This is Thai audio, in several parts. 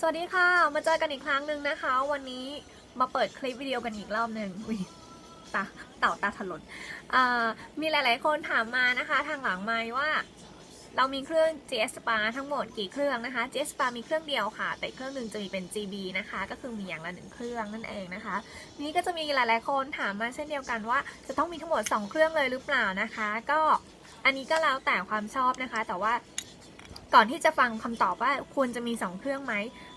สวัสดีค่ะ มาเจอกันอีกครั้งหนึ่งนะคะ วันนี้มาเปิดคลิปวิดีโอกันอีกรอบหนึ่งอุ๊ยตาเต่าตาถลนอ่ามีหลาย ๆ คนถามมานะคะ ทางหลังไม้ว่า เรามีเครื่อง GS Spa ทั้งหมดกี่เครื่องนะคะ GS Spa มีเครื่องเดียวค่ะ แต่เครื่องหนึ่งจะมีเป็น GB นะคะ ก็คือมีอย่างละหนึ่งเครื่องนั่นเองนะคะ นี้ก็จะมีหลาย ๆ คนถามมาเช่นเดียวกันว่า จะต้องมีทั้งหมด 2 เครื่องเลยหรือเปล่านะคะ ก็อันนี้ก็แล้วแต่ความชอบนะคะ แต่ว่า ก่อนที่จะฟังคำตอบว่าควรจะมี 2 เครื่องไหม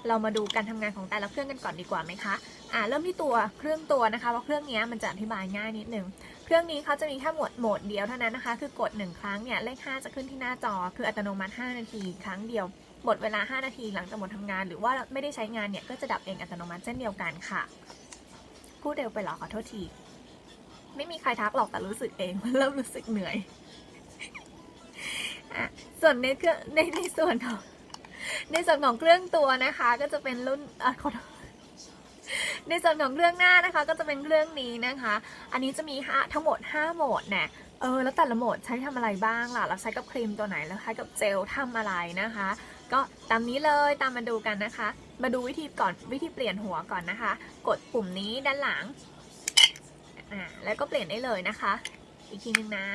เรามาดูการทำงานของแต่ละเครื่องกันก่อนดีกว่าไหมคะอ่าเริ่มที่ตัวเครื่องตัวนะคะว่าเครื่องนี้มันจะอธิบายง่ายนิดนึงเครื่องนี้เขาจะมีแค่โหมดโหมดเดียวเท่านั้นนะคะ คือกด 1 ครั้งเนี่ยเลข 5 จะขึ้นที่หน้าจอ คืออัตโนมัติ 5 นาที ครั้งเดียวหมดเวลา 5 นาทีหลังจากหมดทำงาน หรือว่าไม่ได้ใช้งานเนี่ยก็จะดับเองอัตโนมัติเช่นเดียวกันค่ะพูดเร็วไปหรอขอโทษที ไม่มีใครทักหรอกแต่รู้สึกเองเริ่มรู้สึกเหนื่อยอะ ส่วนในเครื่องในในส่วนของในส่วนของเครื่องตัวนะคะ ก็จะเป็นรุ่นอะขอโทษในส่วนของเครื่องหน้านะคะ ก็จะเป็นเครื่องนี้นะคะ อันนี้จะมีห้าทั้งหมด 5 โหมดเนี่ยเออแล้วแต่ละโหมดใช้ทำอะไรบ้างล่ะเราใช้กับครีมตัวไหนแล้วใช้กับเจลทำอะไรนะคะ ก็ตามนี้เลยตามมาดูกันนะคะ มาดูวิธีก่อนวิธีเปลี่ยนหัวก่อนนะคะ กดปุ่มนี้ด้านหลังอ่าแล้วก็เปลี่ยนได้เลยนะคะ อีกทีนึงนะ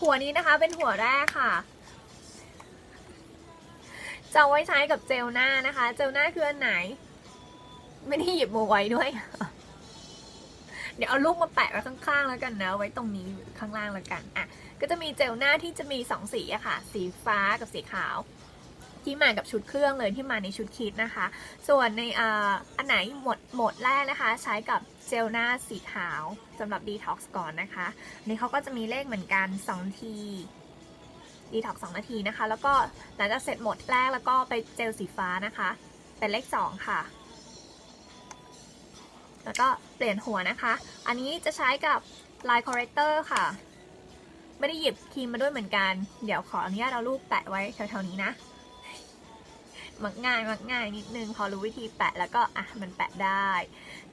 หัวนี้นะคะเป็นหัวแรกค่ะ จะเอาไว้ใช้กับเจลหน้านะคะ เจลหน้าคืออันไหน ไม่ได้หยิบมาไว้ด้วย เดี๋ยวเอาลูกมาแปะไว้ข้างๆ แล้วกันนะ ไว้ตรงนี้ข้างล่างแล้วกัน อะ ก็จะมีเจลหน้าที่จะมีสองสีอะค่ะ สีฟ้ากับสีขาว ที่มากับชุดเครื่องเลยที่มาในชุดคิดนะคะ ส่วนในอ่าอันไหนหมดหมดแรกนะคะ ใช้กับเจลหน้าสีขาวสำหรับ Detox ก่อนนะคะอันนี่เขาก็จะมีเลขเหมือนกัน 2 ที Detox 2นาทีนะคะ แล้วก็หลังจากเสร็จหมดแรกแล้วก็ไปเจลสีฟ้านะคะ เป็นเลข 2 ค่ะ แล้วก็เปลี่ยนหัวนะคะ อันนี้จะใช้กับ Line Corrector ค่ะ ไม่ได้หยิบครีมมาด้วยเหมือนกัน เดี๋ยวขออนุญาตเอารูปแปะไว้แถวๆนี้นะ มักง่ายมักง่ายนิดนึง พอรู้วิธีแปะแล้วก็อะมันแปะได้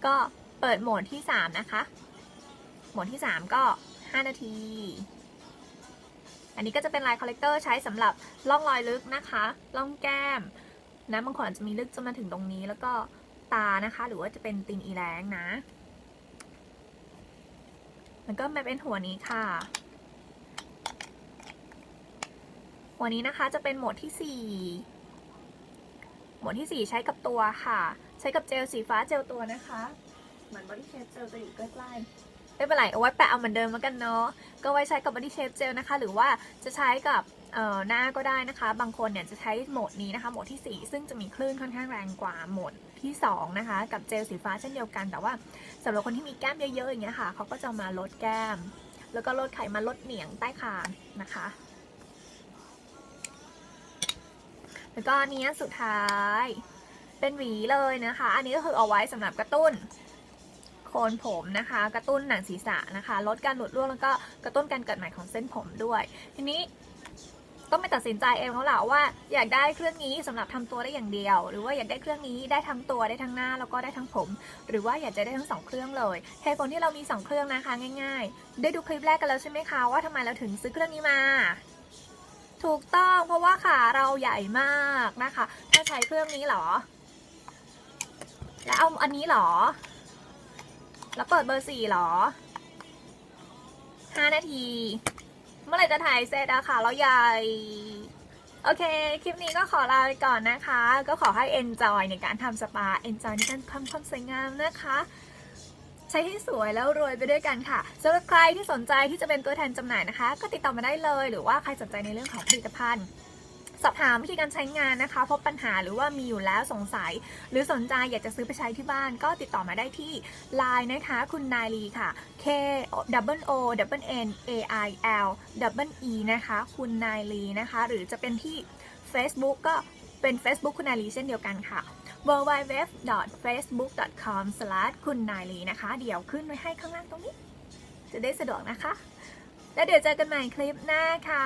ก็เปิดโหมดที่ 3 นะคะ โหมดที่ 3 ก็ 5 นาที อันนี้ก็จะเป็นลายคอลเลกเตอร์ใช้สำหรับล่องรอยลึกนะคะล่องแก้มนะบางคนอาจจะมีลึกจนมาถึงตรงนี้แล้วก็ตานะคะ หรือว่าจะเป็นตีนอีแรงนะมันก็มาเป็นหัวนี้ค่ะหัวนี้นะคะจะเป็นโหมดที่ 4 หมวดที่ 4 ใช้กับตัวค่ะ ใช้กับเจลสีฟ้าเจลตัวนะคะเหมือนบอดี้เชฟเจลจะอยู่ใกล้ๆไม่เป็นไรเอาไว้แปะเอาเหมือนเดิมแล้วกันเนาะก็ไว้ใช้กับบอดี้เชฟเจลนะคะ หรือว่าจะใช้กับเอ่อหน้าก็ได้นะคะ บางคนเนี่ยจะใช้โหมดนี้นะคะโหมดที่ 4 ซึ่งจะมีคลื่นค่อนข้างแรงกว่าโหมดที่ 2 นะคะ กับเจลสีฟ้าเช่นเดียวกัน แต่ว่าสำหรับคนที่มีแก้มเยอะๆอย่างเงี้ยค่ะเขาก็จะมาลดแก้ม แล้วก็ลดไขมันลดเหนียงใต้คางนะคะ แล้วก็อันนี้สุดท้าย เป็นหวีเลยนะคะ อันนี้ก็คือเอาไว้สำหรับกระตุ้นโคนผมนะคะ กระตุ้นหนังศีรษะนะคะ ลดการหลุดร่วงแล้วก็กระตุ้นการเกิดใหม่ของเส้นผมด้วย ทีนี้ต้องไปตัดสินใจเองแล้วล่ะว่าอยากได้เครื่องนี้สำหรับทำตัวได้อย่างเดียว หรือว่าอยากได้เครื่องนี้ได้ทั้งตัวได้ทั้งหน้าแล้วก็ได้ทั้งผม หรือว่าอยากจะได้ทั้งสองเครื่องเลยเหตุผลที่เรามีสองเครื่องนะคะง่าย ๆ ได้ดูคลิปแรกกันแล้วใช่ไหมคะว่าทำไมเราถึงซื้อเครื่องนี้มา ถูกต้องเพราะว่าขาเราใหญ่มากนะคะถ้าใช้เครื่องนี้เหรอ แล้วเอาอันนี้เหรอ แล้วเปิดเบอร์สี่เหรอห้านาที เมื่อไหร่จะถ่ายเสร็จอะค่ะเราใหญ่ โอเค คลิปนี้ก็ขอลาไปก่อนนะคะ ก็ขอให้ enjoy ในการทำสปา enjoy ในการทำความสวยงามนะคะ ใช้ให้สวยแล้วรวยไปด้วยกันค่ะสำหรับใครที่สนใจที่จะเป็นตัวแทนจำหน่ายนะคะ ก็ติดต่อมาได้เลย หรือว่าใครสนใจในเรื่องของผลิตภัณฑ์สอบถามวิธีการใช้งานนะคะ พบปัญหาหรือว่ามีอยู่แล้วสงสัย หรือสนใจอยากจะซื้อไปใช้ที่บ้าน ก็ติดต่อมาได้ที่ Line นะคะ คุณนายลีค่ะ K W O W N A I L W E นะคะ คุณนายลีนะคะ หรือจะเป็นที่ Facebook ก็เป็น Facebook คุณนายลีเช่นเดียวกันค่ะ www.facebook.com คุณนายลีนะคะ เดี๋ยวขึ้นไว้ให้ข้างล่างตรงนี้ จะได้สะดวกนะคะ แล้วเดี๋ยวเจอกันใหม่คลิปหน้าค่ะ